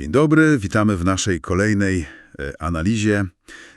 Dzień dobry, witamy w naszej kolejnej e, analizie.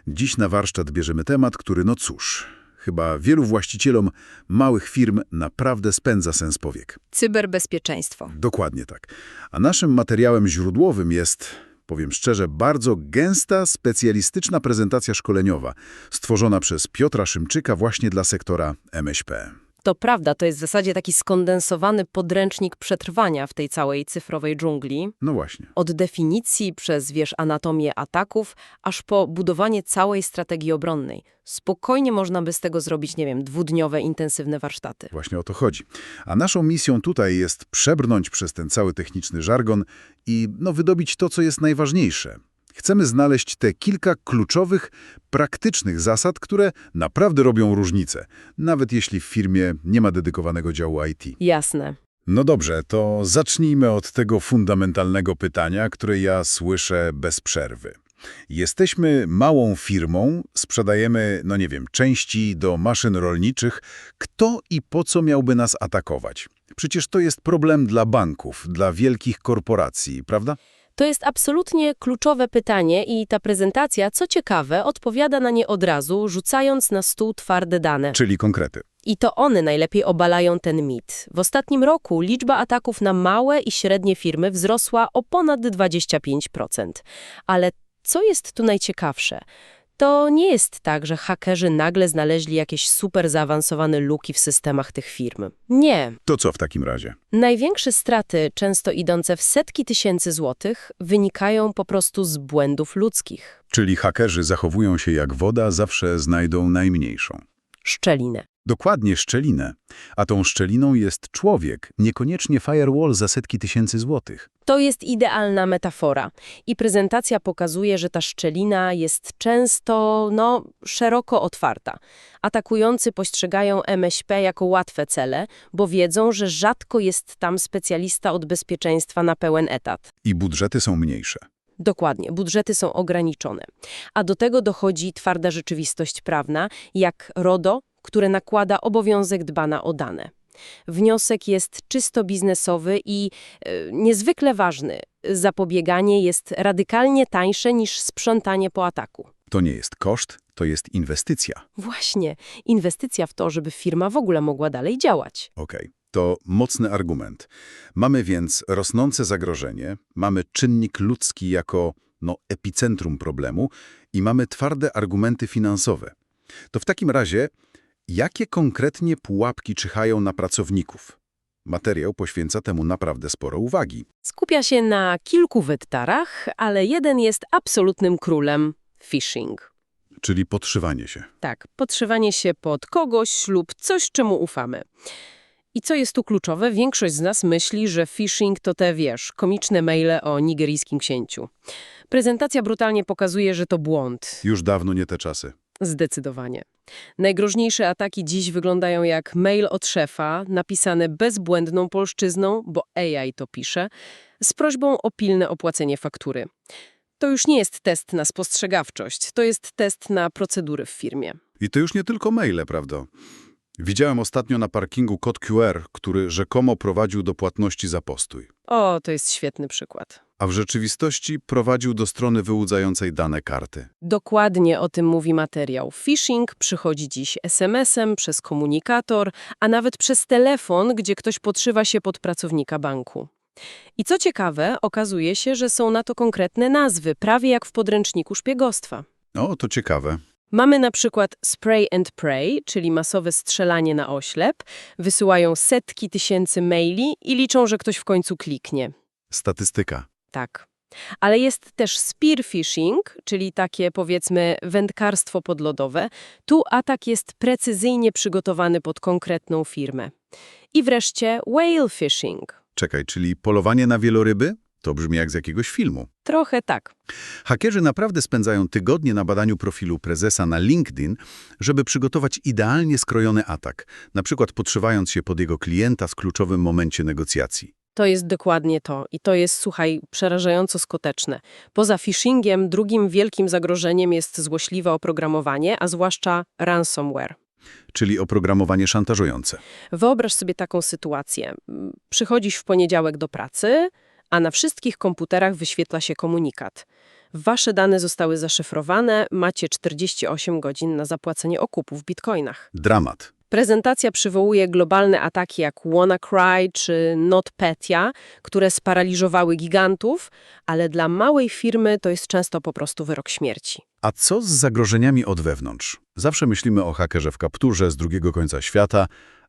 Dziś na warsztat bierzemy temat, który, no cóż, chyba wielu właścicielom małych firm naprawdę spędza sens powiek. Cyberbezpieczeństwo. Dokładnie tak. A naszym materiałem źródłowym jest, powiem szczerze, bardzo gęsta, specjalistyczna prezentacja szkoleniowa, stworzona przez Piotra Szymczyka właśnie dla sektora MŚP. To prawda, to jest w zasadzie taki skondensowany podręcznik przetrwania w tej całej cyfrowej dżungli. No właśnie. Od definicji przez, wiesz, anatomię ataków, aż po budowanie całej strategii obronnej. Spokojnie można by z tego zrobić, nie wiem, dwudniowe, intensywne warsztaty. Właśnie o to chodzi. A naszą misją tutaj jest przebrnąć przez ten cały techniczny żargon i no, wydobić to, co jest najważniejsze. Chcemy znaleźć te kilka kluczowych, praktycznych zasad, które naprawdę robią różnicę, nawet jeśli w firmie nie ma dedykowanego działu IT. Jasne. No dobrze, to zacznijmy od tego fundamentalnego pytania, które ja słyszę bez przerwy. Jesteśmy małą firmą, sprzedajemy, no nie wiem, części do maszyn rolniczych. Kto i po co miałby nas atakować? Przecież to jest problem dla banków, dla wielkich korporacji, prawda? To jest absolutnie kluczowe pytanie i ta prezentacja, co ciekawe, odpowiada na nie od razu, rzucając na stół twarde dane. Czyli konkrety. I to one najlepiej obalają ten mit. W ostatnim roku liczba ataków na małe i średnie firmy wzrosła o ponad 25%. Ale co jest tu najciekawsze? To nie jest tak, że hakerzy nagle znaleźli jakieś super zaawansowane luki w systemach tych firm. Nie. To co w takim razie? Największe straty, często idące w setki tysięcy złotych, wynikają po prostu z błędów ludzkich. Czyli hakerzy zachowują się jak woda, zawsze znajdą najmniejszą. Szczelinę. Dokładnie szczelinę. A tą szczeliną jest człowiek, niekoniecznie firewall za setki tysięcy złotych. To jest idealna metafora. I prezentacja pokazuje, że ta szczelina jest często, no, szeroko otwarta. Atakujący postrzegają MŚP jako łatwe cele, bo wiedzą, że rzadko jest tam specjalista od bezpieczeństwa na pełen etat. I budżety są mniejsze. Dokładnie, budżety są ograniczone. A do tego dochodzi twarda rzeczywistość prawna, jak RODO, które nakłada obowiązek dbania o dane. Wniosek jest czysto biznesowy i e, niezwykle ważny. Zapobieganie jest radykalnie tańsze niż sprzątanie po ataku. To nie jest koszt, to jest inwestycja. Właśnie, inwestycja w to, żeby firma w ogóle mogła dalej działać. Okej, to mocny argument. Mamy więc rosnące zagrożenie, mamy czynnik ludzki jako no, epicentrum problemu i mamy twarde argumenty finansowe. To w takim razie, jakie konkretnie pułapki czyhają na pracowników? Materiał poświęca temu naprawdę sporo uwagi. Skupia się na kilku wektorach, ale jeden jest absolutnym królem – phishing. Czyli podszywanie się. Tak, podszywanie się pod kogoś lub coś, czemu ufamy. I co jest tu kluczowe, większość z nas myśli, że phishing to te, wiesz, komiczne maile o nigeryjskim księciu. Prezentacja brutalnie pokazuje, że to błąd. Już dawno nie te czasy. Zdecydowanie. Najgroźniejsze ataki dziś wyglądają jak mail od szefa, napisane bezbłędną polszczyzną, bo AI to pisze, z prośbą o pilne opłacenie faktury. To już nie jest test na spostrzegawczość, to jest test na procedury w firmie. I to już nie tylko maile, prawda? Widziałem ostatnio na parkingu kod QR, który rzekomo prowadził do płatności za postój. O, to jest świetny przykład. A w rzeczywistości prowadził do strony wyłudzającej dane karty. Dokładnie o tym mówi materiał. Phishing przychodzi dziś SMS-em, przez komunikator, a nawet przez telefon, gdzie ktoś podszywa się pod pracownika banku. I co ciekawe, okazuje się, że są na to konkretne nazwy, prawie jak w podręczniku szpiegostwa. O, to ciekawe. Mamy na przykład spray and pray, czyli masowe strzelanie na oślep. Wysyłają setki tysięcy maili i liczą, że ktoś w końcu kliknie. Statystyka. Tak. Ale jest też spear phishing, czyli takie powiedzmy wędkarstwo podlodowe. Tu atak jest precyzyjnie przygotowany pod konkretną firmę. I wreszcie whale phishing. Czekaj, czyli polowanie na wieloryby? To brzmi jak z jakiegoś filmu. Trochę tak. Hakerzy naprawdę spędzają tygodnie na badaniu profilu prezesa na LinkedIn, żeby przygotować idealnie skrojony atak, na przykład podszywając się pod jego klienta w kluczowym momencie negocjacji. To jest dokładnie to. I to jest, słuchaj, przerażająco skuteczne. Poza phishingiem drugim wielkim zagrożeniem jest złośliwe oprogramowanie, a zwłaszcza ransomware. Czyli oprogramowanie szantażujące. Wyobraź sobie taką sytuację. Przychodzisz w poniedziałek do pracy, a na wszystkich komputerach wyświetla się komunikat. Wasze dane zostały zaszyfrowane, macie 48 godzin na zapłacenie okupu w bitcoinach. Dramat. Prezentacja przywołuje globalne ataki jak WannaCry czy NotPetya, które sparaliżowały gigantów, ale dla małej firmy to jest często po prostu wyrok śmierci. A co z zagrożeniami od wewnątrz? Zawsze myślimy o hakerze w kapturze z drugiego końca świata,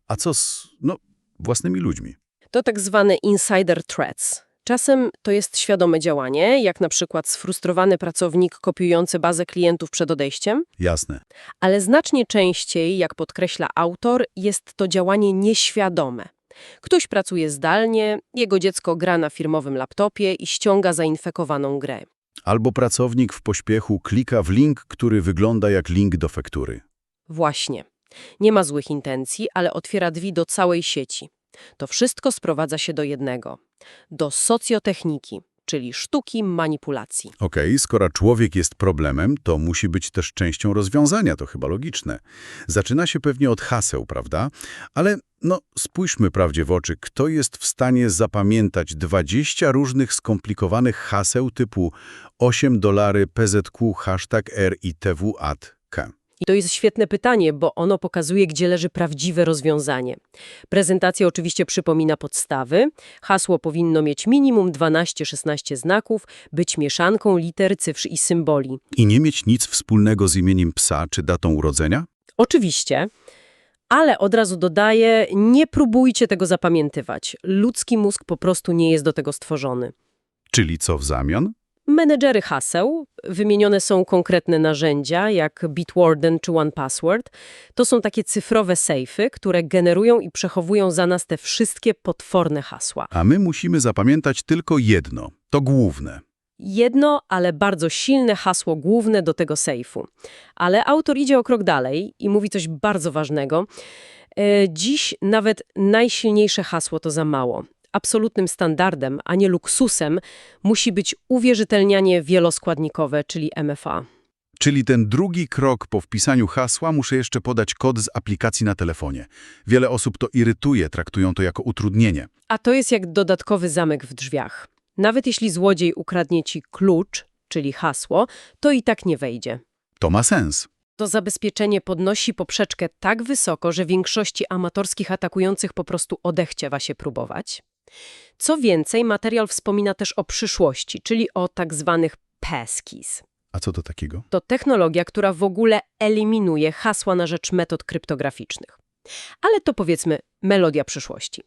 a co z, no, własnymi ludźmi? To tak zwane insider threats. Czasem to jest świadome działanie, jak na przykład sfrustrowany pracownik kopiujący bazę klientów przed odejściem, Jasne. ale znacznie częściej, jak podkreśla autor, jest to działanie nieświadome. Ktoś pracuje zdalnie, jego dziecko gra na firmowym laptopie i ściąga zainfekowaną grę. Albo pracownik w pośpiechu klika w link, który wygląda jak link do faktury. Właśnie. Nie ma złych intencji, ale otwiera drzwi do całej sieci. To wszystko sprowadza się do jednego. Do socjotechniki, czyli sztuki manipulacji. Okej, skoro człowiek jest problemem, to musi być też częścią rozwiązania, to chyba logiczne. Zaczyna się pewnie od haseł, prawda? Ale no, spójrzmy prawdzie w oczy, kto jest w stanie zapamiętać 20 różnych skomplikowanych haseł typu 8 dolary PZQ hashtag RITWAT K. I to jest świetne pytanie, bo ono pokazuje, gdzie leży prawdziwe rozwiązanie. Prezentacja oczywiście przypomina podstawy. Hasło powinno mieć minimum 12-16 znaków, być mieszanką liter, cyfr i symboli. I nie mieć nic wspólnego z imieniem psa czy datą urodzenia? Oczywiście, ale od razu dodaję, nie próbujcie tego zapamiętywać. Ludzki mózg po prostu nie jest do tego stworzony. Czyli co w zamian? Menedżery haseł, wymienione są konkretne narzędzia jak Bitwarden czy OnePassword. To są takie cyfrowe sejfy, które generują i przechowują za nas te wszystkie potworne hasła. A my musimy zapamiętać tylko jedno, to główne. Jedno, ale bardzo silne hasło główne do tego sejfu. Ale autor idzie o krok dalej i mówi coś bardzo ważnego. E, Dziś nawet najsilniejsze hasło to za mało. Absolutnym standardem, a nie luksusem, musi być uwierzytelnianie wieloskładnikowe, czyli MFA. Czyli ten drugi krok po wpisaniu hasła muszę jeszcze podać kod z aplikacji na telefonie. Wiele osób to irytuje, traktują to jako utrudnienie. A to jest jak dodatkowy zamek w drzwiach. Nawet jeśli złodziej ukradnie ci klucz, czyli hasło, to i tak nie wejdzie. To ma sens. To zabezpieczenie podnosi poprzeczkę tak wysoko, że większości amatorskich atakujących po prostu odechciewa się próbować. Co więcej, materiał wspomina też o przyszłości, czyli o tak zwanych passkeys. A co to takiego? To technologia, która w ogóle eliminuje hasła na rzecz metod kryptograficznych. Ale to powiedzmy melodia przyszłości.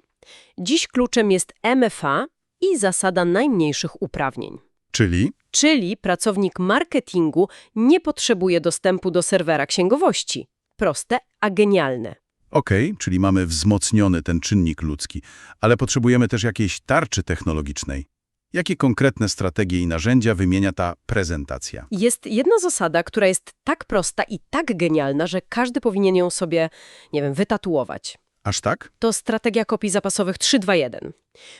Dziś kluczem jest MFA i zasada najmniejszych uprawnień. Czyli Czyli pracownik marketingu nie potrzebuje dostępu do serwera księgowości. Proste, a genialne. Okej, czyli mamy wzmocniony ten czynnik ludzki, ale potrzebujemy też jakiejś tarczy technologicznej. Jakie konkretne strategie i narzędzia wymienia ta prezentacja? Jest jedna zasada, która jest tak prosta i tak genialna, że każdy powinien ją sobie, nie wiem, wytatuować. Aż tak? To strategia kopii zapasowych 321.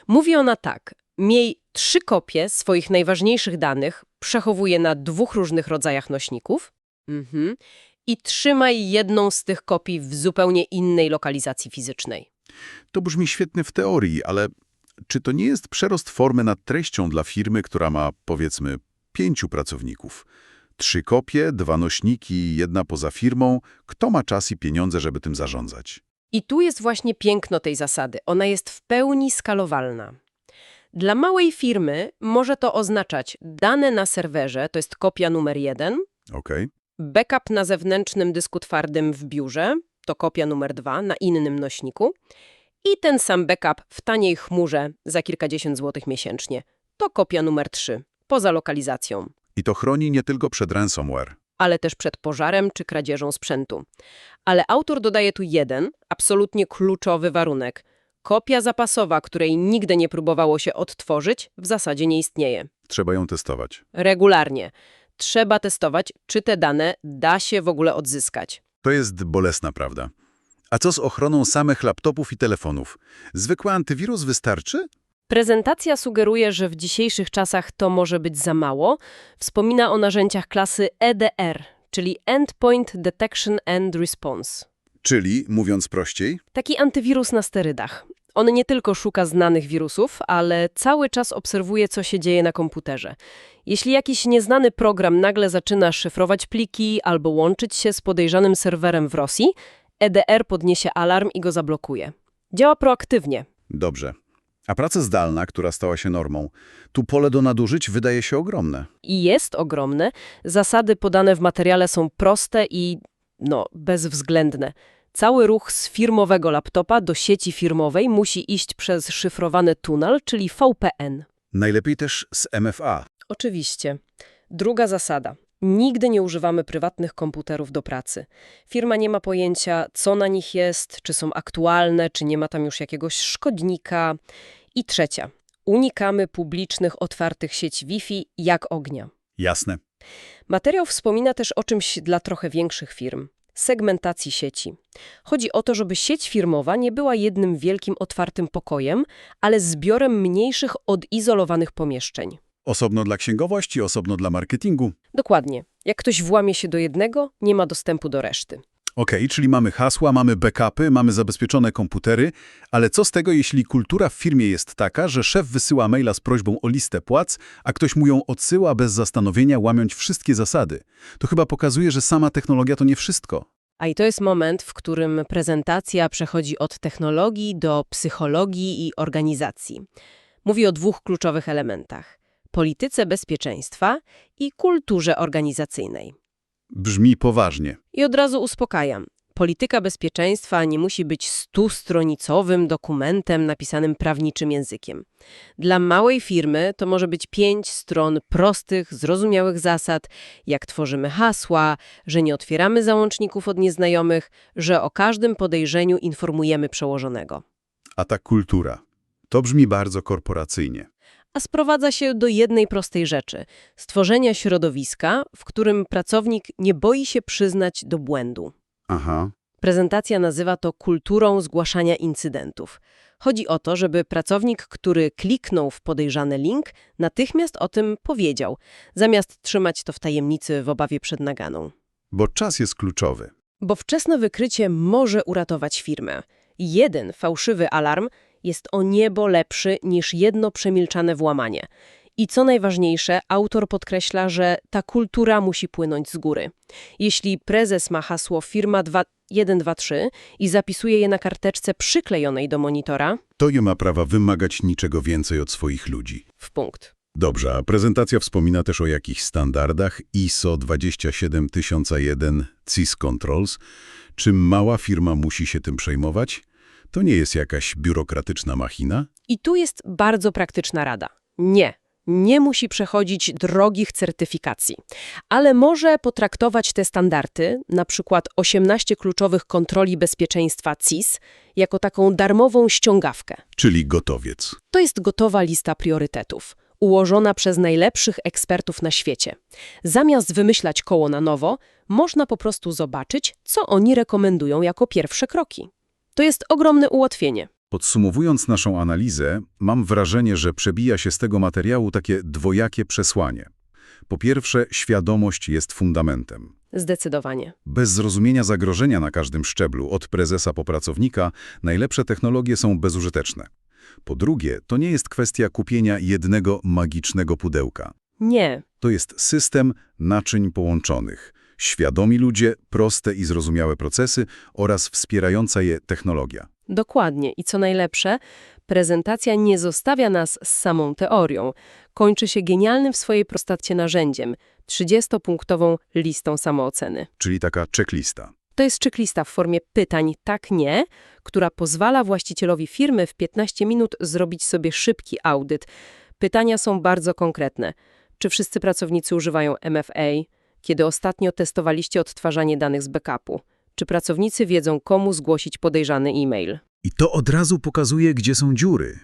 Mówi ona tak. Miej trzy kopie swoich najważniejszych danych, przechowuj je na dwóch różnych rodzajach nośników mhm. I trzymaj jedną z tych kopii w zupełnie innej lokalizacji fizycznej. To brzmi świetnie w teorii, ale czy to nie jest przerost formy nad treścią dla firmy, która ma, powiedzmy, pięciu pracowników? Trzy kopie, dwa nośniki, jedna poza firmą. Kto ma czas i pieniądze, żeby tym zarządzać? I tu jest właśnie piękno tej zasady. Ona jest w pełni skalowalna. Dla małej firmy może to oznaczać dane na serwerze, to jest kopia numer jeden, Okej. Backup na zewnętrznym dysku twardym w biurze, to kopia numer dwa na innym nośniku i ten sam backup w taniej chmurze za kilkadziesiąt złotych miesięcznie, to kopia numer trzy, poza lokalizacją, I to chroni nie tylko przed ransomware. ale też przed pożarem czy kradzieżą sprzętu. Ale autor dodaje tu jeden, absolutnie kluczowy warunek. Kopia zapasowa, której nigdy nie próbowało się odtworzyć, w zasadzie nie istnieje. Trzeba ją testować. Regularnie. Trzeba testować, czy te dane da się w ogóle odzyskać. To jest bolesna prawda. A co z ochroną samych laptopów i telefonów? Zwykły antywirus wystarczy? Prezentacja sugeruje, że w dzisiejszych czasach to może być za mało. Wspomina o narzędziach klasy EDR, czyli Endpoint Detection and Response. Czyli, mówiąc prościej, Taki antywirus na sterydach. On nie tylko szuka znanych wirusów, ale cały czas obserwuje, co się dzieje na komputerze. Jeśli jakiś nieznany program nagle zaczyna szyfrować pliki albo łączyć się z podejrzanym serwerem w Rosji, EDR podniesie alarm i go zablokuje. Działa proaktywnie. Dobrze. A praca zdalna, która stała się normą, tu pole do nadużyć wydaje się ogromne. I jest ogromne. Zasady podane w materiale są proste i, no, bezwzględne. Cały ruch z firmowego laptopa do sieci firmowej musi iść przez szyfrowany tunel, czyli VPN. Najlepiej też z MFA. Oczywiście. Druga zasada. Nigdy nie używamy prywatnych komputerów do pracy. Firma nie ma pojęcia, co na nich jest, czy są aktualne, czy nie ma tam już jakiegoś szkodnika. I trzecia. Unikamy publicznych, otwartych sieci Wi-Fi jak ognia. Jasne. Materiał wspomina też o czymś dla trochę większych firm segmentacji sieci. Chodzi o to, żeby sieć firmowa nie była jednym wielkim otwartym pokojem, ale zbiorem mniejszych, odizolowanych pomieszczeń. Osobno dla księgowości, osobno dla marketingu. Dokładnie. Jak ktoś włamie się do jednego, nie ma dostępu do reszty. Okej, czyli mamy hasła, mamy backupy, mamy zabezpieczone komputery, ale co z tego, jeśli kultura w firmie jest taka, że szef wysyła maila z prośbą o listę płac, a ktoś mu ją odsyła bez zastanowienia, łamiąc wszystkie zasady? To chyba pokazuje, że sama technologia to nie wszystko. A i to jest moment, w którym prezentacja przechodzi od technologii do psychologii i organizacji. Mówi o dwóch kluczowych elementach: polityce bezpieczeństwa i kulturze organizacyjnej. Brzmi poważnie. I od razu uspokajam. Polityka bezpieczeństwa nie musi być stustronicowym dokumentem napisanym prawniczym językiem. Dla małej firmy to może być pięć stron prostych, zrozumiałych zasad, jak tworzymy hasła, że nie otwieramy załączników od nieznajomych, że o każdym podejrzeniu informujemy przełożonego. A ta kultura. To brzmi bardzo korporacyjnie. A sprowadza się do jednej prostej rzeczy – stworzenia środowiska, w którym pracownik nie boi się przyznać do błędu. Aha. Prezentacja nazywa to kulturą zgłaszania incydentów. Chodzi o to, żeby pracownik, który kliknął w podejrzany link, natychmiast o tym powiedział, zamiast trzymać to w tajemnicy w obawie przed naganą. Bo czas jest kluczowy. Bo wczesne wykrycie może uratować firmę. Jeden fałszywy alarm jest o niebo lepszy niż jedno przemilczane włamanie. I co najważniejsze, autor podkreśla, że ta kultura musi płynąć z góry. Jeśli prezes ma hasło firma 2, 123 i zapisuje je na karteczce przyklejonej do monitora, To nie ma prawa wymagać niczego więcej od swoich ludzi. w punkt. Dobrze, a prezentacja wspomina też o jakichś standardach ISO 27001 CIS Controls. Czy mała firma musi się tym przejmować? To nie jest jakaś biurokratyczna machina? I tu jest bardzo praktyczna rada. Nie, nie musi przechodzić drogich certyfikacji, ale może potraktować te standardy, na przykład 18 kluczowych kontroli bezpieczeństwa CIS, jako taką darmową ściągawkę. Czyli gotowiec. To jest gotowa lista priorytetów, ułożona przez najlepszych ekspertów na świecie. Zamiast wymyślać koło na nowo, można po prostu zobaczyć, co oni rekomendują jako pierwsze kroki. To jest ogromne ułatwienie. Podsumowując naszą analizę, mam wrażenie, że przebija się z tego materiału takie dwojakie przesłanie. Po pierwsze, świadomość jest fundamentem. Zdecydowanie. Bez zrozumienia zagrożenia na każdym szczeblu, od prezesa po pracownika, najlepsze technologie są bezużyteczne. Po drugie, to nie jest kwestia kupienia jednego magicznego pudełka. Nie, To jest system naczyń połączonych. Świadomi ludzie, proste i zrozumiałe procesy oraz wspierająca je technologia. Dokładnie. I co najlepsze, prezentacja nie zostawia nas z samą teorią. Kończy się genialnym w swojej prostacie narzędziem 30-punktową listą samooceny. Czyli taka checklista. To jest checklista w formie pytań tak-nie, która pozwala właścicielowi firmy w 15 minut zrobić sobie szybki audyt. Pytania są bardzo konkretne. Czy wszyscy pracownicy używają MFA? Kiedy ostatnio testowaliście odtwarzanie danych z backupu? Czy pracownicy wiedzą, komu zgłosić podejrzany e-mail? I to od razu pokazuje, gdzie są dziury.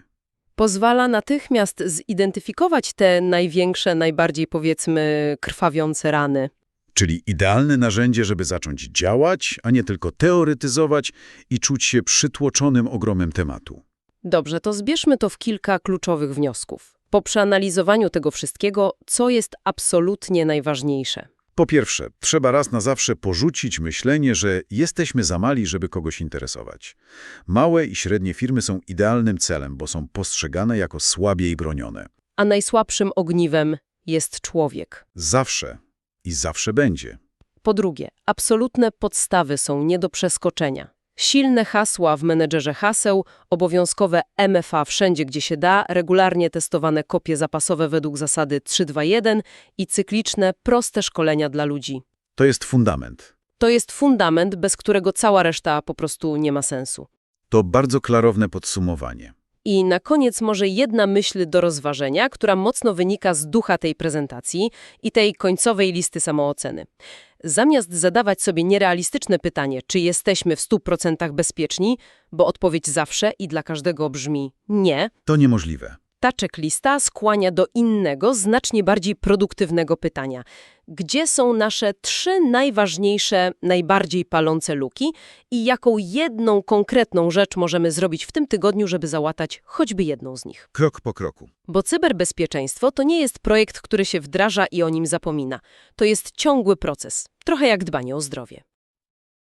pozwala natychmiast zidentyfikować te największe, najbardziej powiedzmy krwawiące rany. Czyli idealne narzędzie, żeby zacząć działać, a nie tylko teoretyzować i czuć się przytłoczonym ogromem tematu. Dobrze, to zbierzmy to w kilka kluczowych wniosków. Po przeanalizowaniu tego wszystkiego, co jest absolutnie najważniejsze? Po pierwsze, trzeba raz na zawsze porzucić myślenie, że jesteśmy za mali, żeby kogoś interesować. Małe i średnie firmy są idealnym celem, bo są postrzegane jako słabiej bronione. A najsłabszym ogniwem jest człowiek. Zawsze i zawsze będzie. Po drugie, absolutne podstawy są nie do przeskoczenia. Silne hasła w menedżerze haseł, obowiązkowe MFA wszędzie, gdzie się da, regularnie testowane kopie zapasowe według zasady 3-2-1 i cykliczne, proste szkolenia dla ludzi. To jest fundament. To jest fundament, bez którego cała reszta po prostu nie ma sensu. To bardzo klarowne podsumowanie. I na koniec może jedna myśl do rozważenia, która mocno wynika z ducha tej prezentacji i tej końcowej listy samooceny. Zamiast zadawać sobie nierealistyczne pytanie, czy jesteśmy w 100% bezpieczni, bo odpowiedź zawsze i dla każdego brzmi nie, To niemożliwe. Ta checklista skłania do innego, znacznie bardziej produktywnego pytania. Gdzie są nasze trzy najważniejsze, najbardziej palące luki i jaką jedną konkretną rzecz możemy zrobić w tym tygodniu, żeby załatać choćby jedną z nich? Krok po kroku. Bo cyberbezpieczeństwo to nie jest projekt, który się wdraża i o nim zapomina. To jest ciągły proces, trochę jak dbanie o zdrowie.